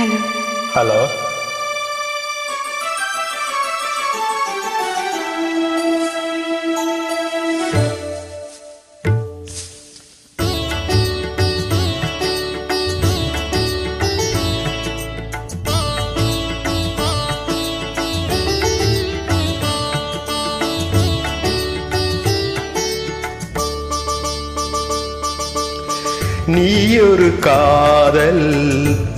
Hello. Hello. நீ ஒரு காதல்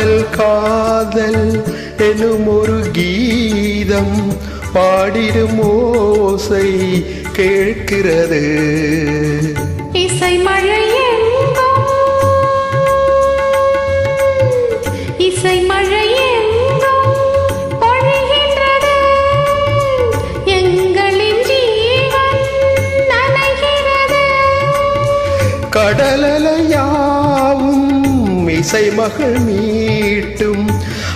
காதல் காதல் எனும் ஒரு கீதம் பாடிடும் ஓசை கேட்கிறது. இசை மழை இசை மழை எங்கோ இசை மகள் மீட்டும்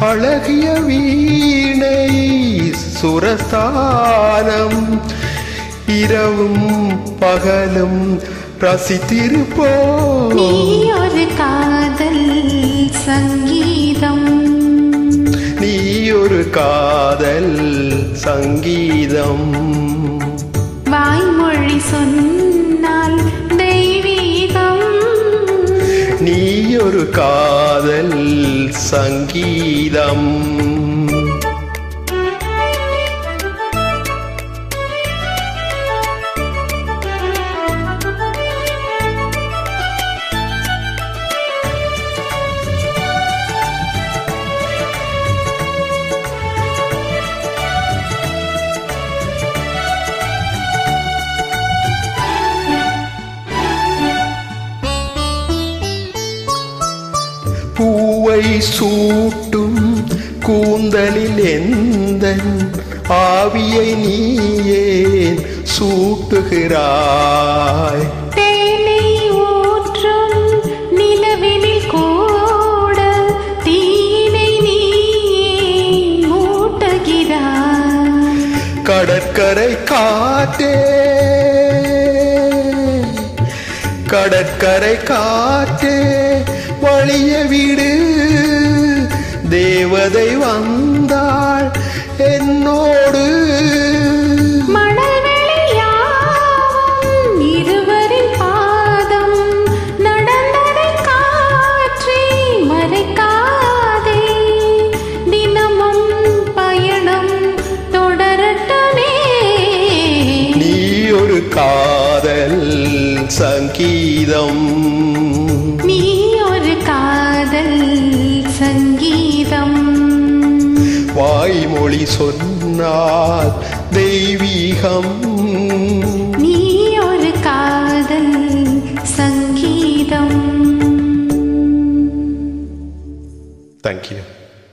அழகிய வீணை சுரஸ்தானம். இரவும் பகலும் ரசித்திருப்போ. நீ ஒரு காதல் சங்கீதம். நீ ஒரு காதல் சங்கீதம். வாய்மொழி சொன்னால் சங்கீதம். பூவை சூட்டும் கூந்தலில் எந்தன் ஆவியை நீயேன் சூட்டுகிறாய்? கடற்கரை காற்றே கடற்கரை காற்றே வழிய விடு. தேவதை வந்தாள் என்னோடு. மணல் வெளியாகும் வாய்மொழி சொன்னால் தெய்வீகம் நீ ஒரு காதல் சங்கீதம் தேங்க்யூ